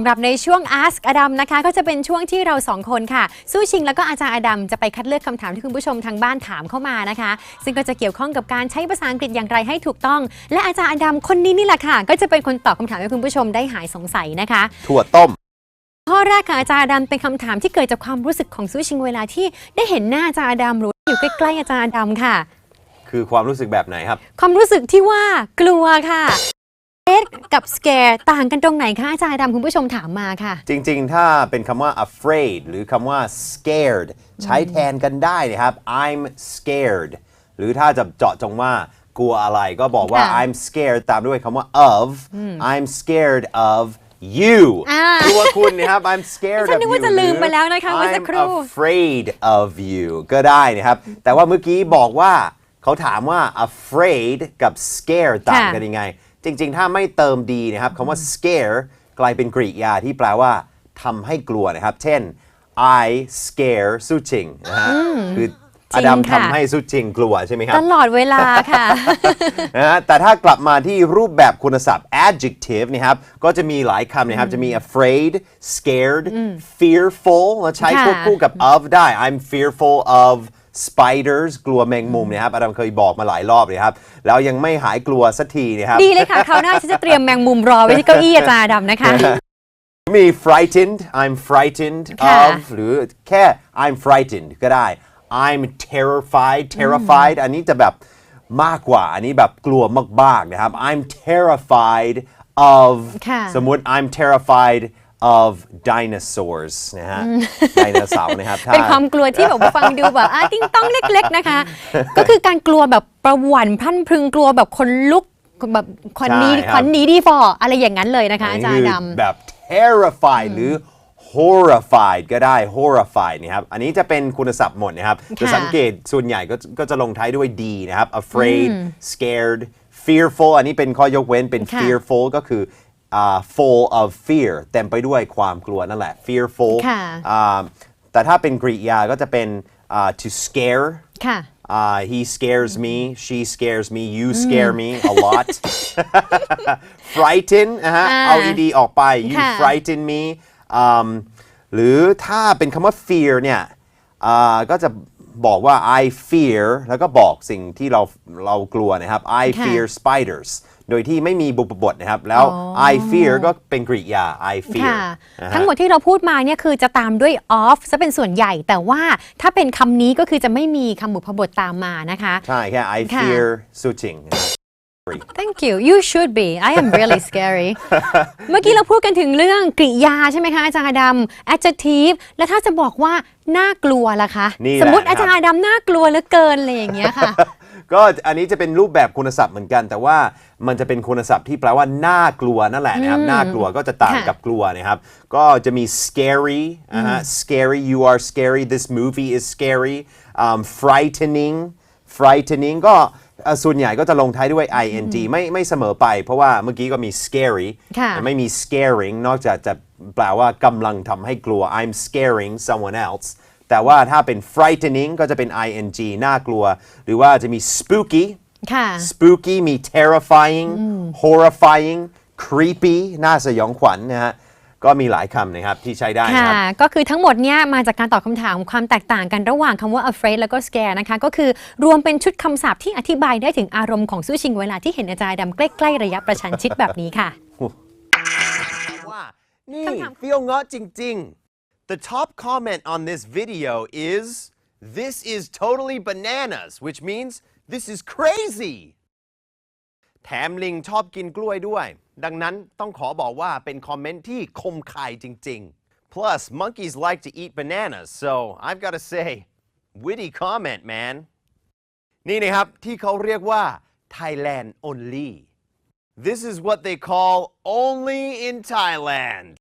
ำหรับในช่วง Ask อดัมนะคะ ก็จะเป็นช่วงที่เราสองคนค่ะ สู้ชิงแล้วก็อาจารย์อดัมจะไปคัดเลือกคำถามที่คุณผู้ชมทางบ้านถามเข้ามานะคะ ซึ่งก็จะเกี่ยวข้องกับการใช้ภาษาอังกฤษอย่างไรให้ถูกต้อง และอาจารย์อดัมคนนี้นี่แหละค่ะ ก็จะเป็นคนตอบคำถามให้คุณผู้ชมได้หายสงสัยนะคะ ถั่วต้ม ข้อแรกค่ะอาจารย์อดัมเป็นคำถามที่เกิดจากความรู้สึกของสู้ชิงเวลาที่ได้เห็นหน้าอาจารย์อดัมหรืออยู่ใกล้ๆอาจารย์อดัมค่ะ คือความรู้สึกแบบไหนครับ ความรู้สึกที่ว่ากลัวค่ะ เอกับ scare ต่างกันตรงไหนคะอาจารย์อดัมคุณผู้ชมถามมาค่ะ จริงๆ ถ้าเป็นคำว่า afraid หรือคำว่า scared ใช้แทนกันได้นะครับ I'm scared หรือถ้าจะเจาะจงว่ากลัวอะไรก็บอกว่า ค่ะ I'm scared ตามด้วยคำว่า of I'm scared of you อ่าตัวคุณนะครับ I'm scared ฉั of นนึ you กว่าจะลืมไปแล้วนะคะหรือเมื่อสัก I'm ครู่ afraid of you ก็ได้นะครับ แต่ว่าเมื่อกี้บอกว่าเขาถามว่า afraid กับ scare ต่างกันยังไง จริงๆ ถ้าไม่เติมดีนะครับคำว่า scare กลายเป็นกริยาที่แปลว่าทำให้กลัวนะครับ เช่น I scare สุชิงนะฮะคืออดัมจริงค่ะทำให้สุชิงกลัวใช่ไหมครับ ตลอดเวลาค่ะนะฮะแต่ถ้ากลับมาที่รูปแบบคุณศัพท์ adjective นะครับ ก็จะมีหลายคำนะครับ จะมี afraid scared fearful แล้วใช้ค่ะควบคู่กับ of ได้ I'm fearful of spiders กลัวแมงมุมนะครับอาดัมเคยบอกมาหลายรอบเลยครับ แล้วยังไม่หายกลัวสักทีนะครับ ดีเลยค่ะคราวหน้าฉันจะเตรียมแมงมุมรอไว้ที่เก้าอี้อาจารย์อดัมนะคะ มี frightened I'm frightened ค่ะ of หรือแค่ I'm frightened ก็ได้ I'm terrified terrified อันนี้จะแบบมากกว่า อันนี้แบบกลัวมากๆนะครับ I'm terrified of ค่ะ สมมุติ I'm terrified of dinosaurs นะฮะ ไดโนเสาร์นะครับถ้เป็นความกลัวที่แบบฟังดูแบบอะติ้งต้องเล็กๆนะคะ ก็คือการกลัวแบบประหวั่นพรันพรึงกลัวแบบคนลุกแบบควันนี้ใช่ครับควันนี้ดีฟออะไรอย่างนั้นเลยนะคะ อาจารย์อดัมแบบ terrified หรือ horrified ก็ได้ horrified นะครับ อันนี้จะเป็นคุณศัพท์หมดนะครับ จะสังเกตส่วนใหญ่ก็ก็จะลงท้ายด้วย d นะครับ afraid scared fearful อันนี้เป็นข้อยกเว้นเป็น ค่ะ fearful ก็คือ อ่า full of fear เต็มไปด้วยความกลัวนั่นแหละ fearful ค่ะอ่าแต่ถ้าเป็นกริยาก็จะเป็นอ่า to scare ค่ะ Uh, he scares me. She scares me. You scare me a lot. frighten นะฮะอ่าเอา ed ออกไป you ค่ะ frighten me อืมหรือถ้าเป็นคำว่า fear เนี่ยอ่าก็จะ บอกว่า I fear แล้วก็บอกสิ่งที่เราเรากลัวนะครับ I ค่ะ fear spiders โดยที่ไม่มีบุพบทนะครับ แล้ว อ๋อ I fear ก็เป็นกริยา I fear ค่ะ นะฮะ ทั้งหมดที่เราพูดมาเนี่ยคือจะตามด้วย off ซะเป็นส่วนใหญ่ แต่ว่าถ้าเป็นคำนี้ก็คือจะไม่มีคำบุพบทตามมานะคะ ใช่แค่ I ค่ะ fear suching นะฮะ Thank you you should be I am really scary เมื่อกี้เราพูดกันถึงเรื่องกริยาใช่ไหมคะอาจารย์อดัม adjective แล้วถ้าจะบอกว่าน่ากลัวล่ะคะ นี่แหละสมมติครับอาจารย์อดัมน่ากลัวเหลือเกินอะไรอย่างเงี้ยค่ะ ก็อันนี้จะเป็นรูปแบบคุณศัพท์เหมือนกัน แต่ว่ามันจะเป็นคุณศัพท์ที่แปลว่าน่ากลัวนั่นแหละนะครับน่ากลัวก็จะต่างค่ะ กับกลัวนะครับ ก็จะมี scary นะฮะ scary you are scary this movie is scary um, frightening frightening ก็เอ่อส่วนใหญ่ก็จะลงท้ายด้วย ing ไม่ไม่เสมอไป เพราะว่าเมื่อกี้ก็มี scary ค่ะ แต่ไม่มี scaring นอกจากจะแปลว่ากำลังทำให้กลัว I'm scaring someone else แต่ว่าถ้าเป็น frightening ก็จะเป็น ing น่ากลัว หรือว่าจะมี spooky ค่ะ spooky มี terrifying horrifying creepy น่าสยองขวัญนะฮะ ก็มีหลายคำนะครับที่ใช้ได้นะค่ะ ครับ ก็คือทั้งหมดเนี่ยมาจากการตอบคำถามความแตกต่างกันระหว่างคำว่า afraid แล้วก็ scare นะคะ ก็คือรวมเป็นชุดคำศัพท์ที่อธิบายได้ถึงอารมณ์ของสู้ชิงเวลาที่เห็นอาจารย์ดำใกล้ๆระยะประชันชิดแบบนี้ค่ะ ว่านี่คำถาม เฟี้ยวเงาะจริงๆ The top comment on this video is this is totally bananas which means this is crazy แถมลิงชอบกินกล้วยด้วย ดังนั้นต้องขอบอกว่าเป็นคอมเมนต์ที่คมคายจริง ๆ plus monkeys like to eat bananas so I've got to say witty comment man นี่นะครับ ที่เขาเรียกว่า Thailand only This is what they call only in Thailand